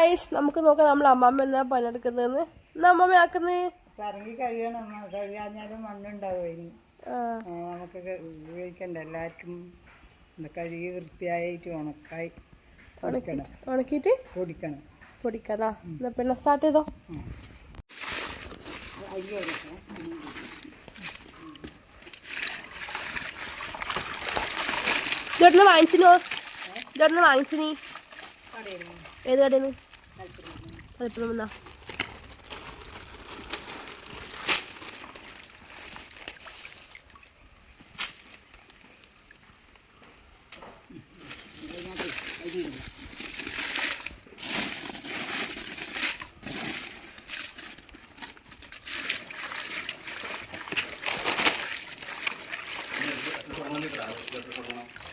Guys നമുക്ക് നോക്കാം നമ്മൾ അമ്മമ്മ എന്നാ പണിയെടുക്കുന്നതെന്ന്. എന്നാ അമ്മമ്മ ആക്കുന്നത് കറങ്ങി കഴിയണം കഴിയാഞ്ഞാലും മണ്ണുണ്ടാവും ഇനി. നമുക്ക് ഉപയോഗിക്കണ്ട. എല്ലാവർക്കും കഴുകി വൃത്തിയായിട്ട് ഉണക്കായി പൊടിക്കണം ഉണക്കിയിട്ട് പൊടിക്കണം. പൊടിക്കാനാ എന്നാ പിന്നെ സ്റ്റാർട്ട് ചെയ്തോ? ഇതെവിടുന്ന് വാങ്ങിച്ചിനോ ഇതെവിടുന്ന് വാങ്ങിച്ചിനി ഏത് കടയിൽ നിന്ന് കളിപ്പുറം വന്നാ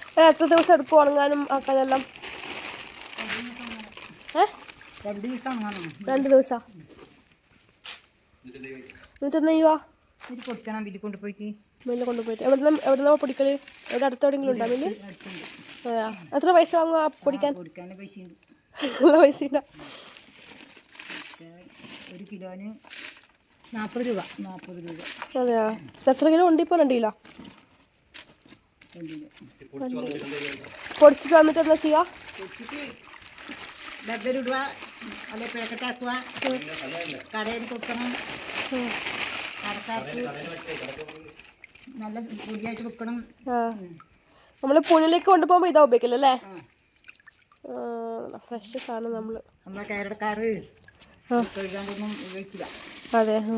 അത് എത്ര ദിവസം എടുക്കും ഉണങ്ങാനും ആക്കാനെല്ലാം രണ്ട് ദിവസം രണ്ട് ദിവസം. എന്നിട്ട് എന്നാ ചെയ്യുവാ ഇത് പൊടിക്കണം വീട്ടിൽ കൊണ്ടുപോയിട്ട്. മില്ല് കൊണ്ടുപോയിട്ട്. എവിടെ എവിടെ പൊടിക്കൽ? എവിടെ അടുത്ത് എവിടെയെങ്കിലും ഉണ്ടോ മില്ല്? എത്ര പൈസ വാങ്ങുക പൊടിക്കാൻ? പൊടിക്കാൻ പൈസ ഉണ്ട്. നല്ല പൈസ ഒരു കിലോന് നാൽപ്പത് രൂപ നാൽപ്പത് രൂപ. അതെയോ? എത്ര കിലോ ഉണ്ട് ഇപ്പോൾ രണ്ട് കിലോ പൊടിച്ചിട്ട് വന്നിട്ട് എന്താ ചെയ്യുക ഡബ്ബയിലിടുക അല്ലെ പാക്കറ്റാക്കുക കടയിൽ കൊടുക്കണം കടക്കാർക്ക് നല്ല പുതിയായിട്ട് വെക്കണം നമ്മൾ പുണ്ണിലേക്ക് കൊണ്ടുപോകുമ്പോൾ ഇതാ ഉപയോഗിക്കല്ലേ? ഫ്രഷ് സാധനം നമ്മൾ നമ്മളെ. കഴുകാണ്ടൊന്നും ഉപയോഗിക്കില്ല അതെ. അതാണ്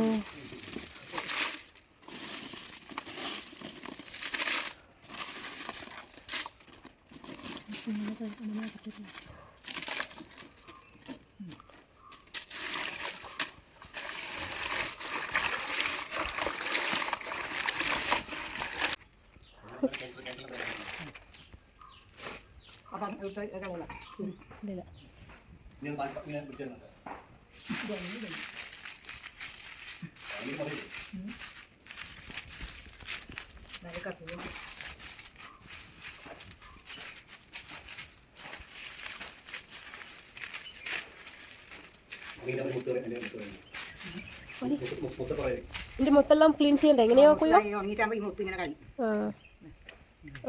ഇതിന്റെ മൊത്തെല്ലാം ക്ലീൻ ചെയ്യണ്ടേ എങ്ങനെയാ കൊയ്യോ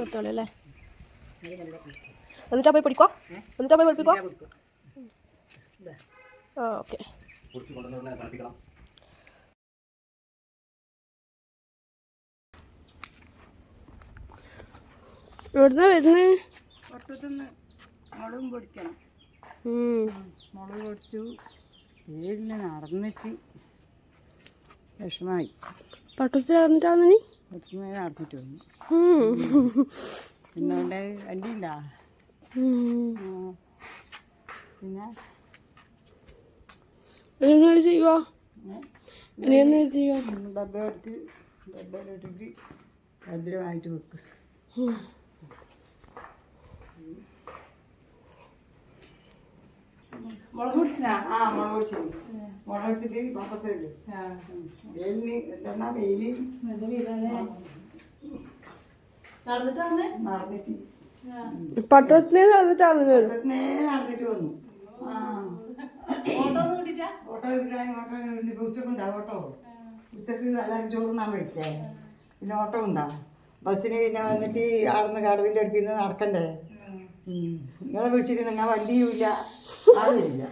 ഒത്തോളൂ അല്ലേ എന്നിട്ടാ പോയി പഠിക്കോ എന്നിട്ടാ പോയി പഠിപ്പിക്കോ. ആ ഓക്കെ. എവിടുന്ന വരുന്നത് ഒട്ടത്തുനിന്ന് മുളകും പൊടിക്കണം. മുളക് പൊടിച്ചു. ഏഴിന് നടന്നിട്ട് വിഷമായി. പട്ടുവച്ച് നടന്നിട്ടാണ് നീ? നടന്നിട്ട് വന്നു. പിന്നെ? അവിടെ. പിന്നെ ചെയ്യുക ഡബ്ബ എടുത്ത് ഡബ്ബയിലിട്ടിട്ട് ഭദ്രമായിട്ട് വെക്ക്. മുളക് പൊടിച്ചാ ആ മുളക് പൊടിച്ചു മുളക് എടുത്തിട്ട് പത്രത്തിലുണ്ട് വെയിലിന് എന്തെന്നാ വെയിൽ? നടന്നിട്ട് വന്നേ? നടന്നിട്ട്. പട്ടുവച്ചിനെ നടന്നിട്ടാണ് നേരെ നടന്നിട്ട് വന്നു. ആ. ഓട്ടോ കിട്ടാൻ ഓട്ടോ ഇനിയിപ്പോ ഉച്ചയ്ക്ക് ഉണ്ടാവും ഓട്ടോ. ഉച്ചയ്ക്ക് അതായത് ചോറുണ്ണാൻ മേടിച്ചേ. പിന്നെ ഓട്ടോ ഉണ്ടാവും. ബസ്സിന് പിന്നെ വന്നിട്ട് ആടുന്ന് കടവിന്റെ അടുത്ത് നിന്ന് നടക്കണ്ടേ. നിങ്ങളെ വിളിച്ചിട്ട് ഞാൻ വണ്ടിയുമില്ല. ആരുമില്ല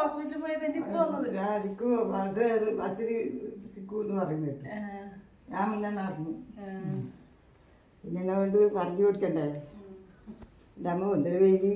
ഹോസ്പിറ്റലിൽ പോയത് ഇപ്പൊ വന്നത്? ഞാൻ ബസ് ബസ്സിൽ എന്ന് പറയുന്നത് ഞാൻ മുന്നേ നടന്നു. പിന്നെ എന്നാ കൊണ്ട് പറഞ്ഞു കൊടുക്കണ്ടേ? എന്റെ അമ്മ ഒന്നര പേര്